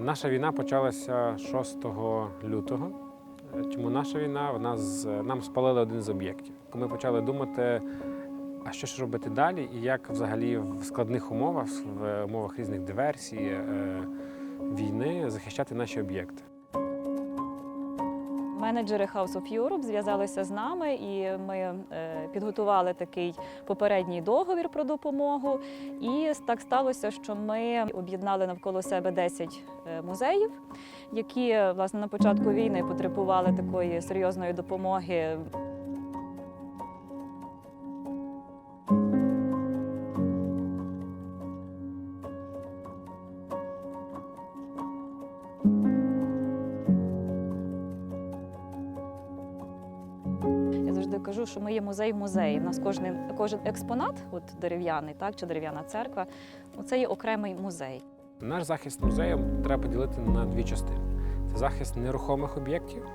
Наша війна почалася 6 лютого. Чому наша війна? Вона з нам спалили один з об'єктів. Ми почали думати, а що ж робити далі, і як взагалі в складних умовах, в умовах різних диверсій, е, війни захищати наші об'єкти. Менеджери House of Europe зв'язалися з нами, і ми е, підготували такий попередній договір про допомогу. І так сталося, що ми об'єднали навколо себе 10 е, музеїв, які власне на початку війни потребували такої серйозної допомоги. Завжди кажу, що ми є музей в музеї. У нас кожен, кожен експонат, от дерев'яний, так чи дерев'яна церква, це є окремий музей. Наш захист музею треба поділити на дві частини: це захист нерухомих об'єктів,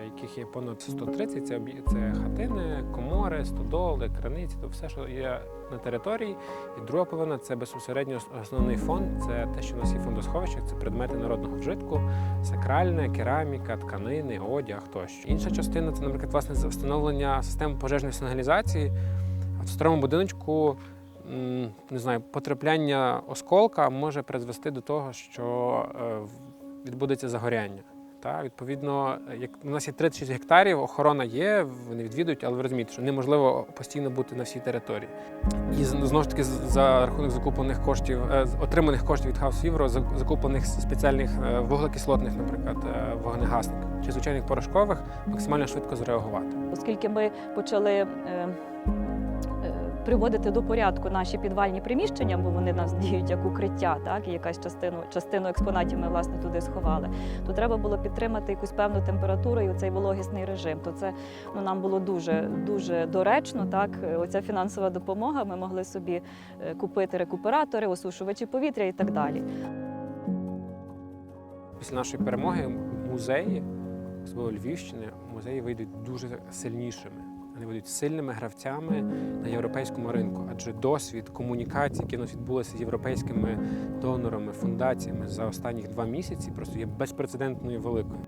яких є понад 130. Це, це хатини, комори, стодоли, краниці, то все, що є на території. І друга половина це безпосередньо основний фонд. Це те, що у нас є фондосховище, це предмети народного вжитку, сакральне, кераміка, тканини, одяг тощо. Інша частина це, наприклад, власне встановлення системи пожежної сигналізації. В старому будиночку не знаю, потрапляння осколка може призвести до того, що е, відбудеться загоряння. Та, відповідно, як у нас є 36 гектарів, охорона є, вони відвідують, але ви розумієте, що неможливо постійно бути на всій території. І знову ж таки, за рахунок закуплених коштів, е, отриманих коштів від House Євро, закуплених спеціальних е, вуглекислотних, наприклад, е, вогнегасників чи звичайних порошкових, максимально швидко зреагувати. Оскільки ми почали приводити до порядку наші підвальні приміщення, бо вони нас діють як укриття, так і якась частину, частину експонатів ми власне туди сховали, то треба було підтримати якусь певну температуру і цей вологісний режим. То це ну, нам було дуже дуже доречно. Так, оця фінансова допомога. Ми могли собі е, купити рекуператори, осушувачі повітря і так далі. Після нашої перемоги музеї, особливо Львівщини, музеї вийдуть дуже сильнішими. Вони будуть сильними гравцями на європейському ринку, адже досвід комунікації, які у нас відбулися з європейськими донорами, фундаціями за останні два місяці, просто є безпрецедентною великою.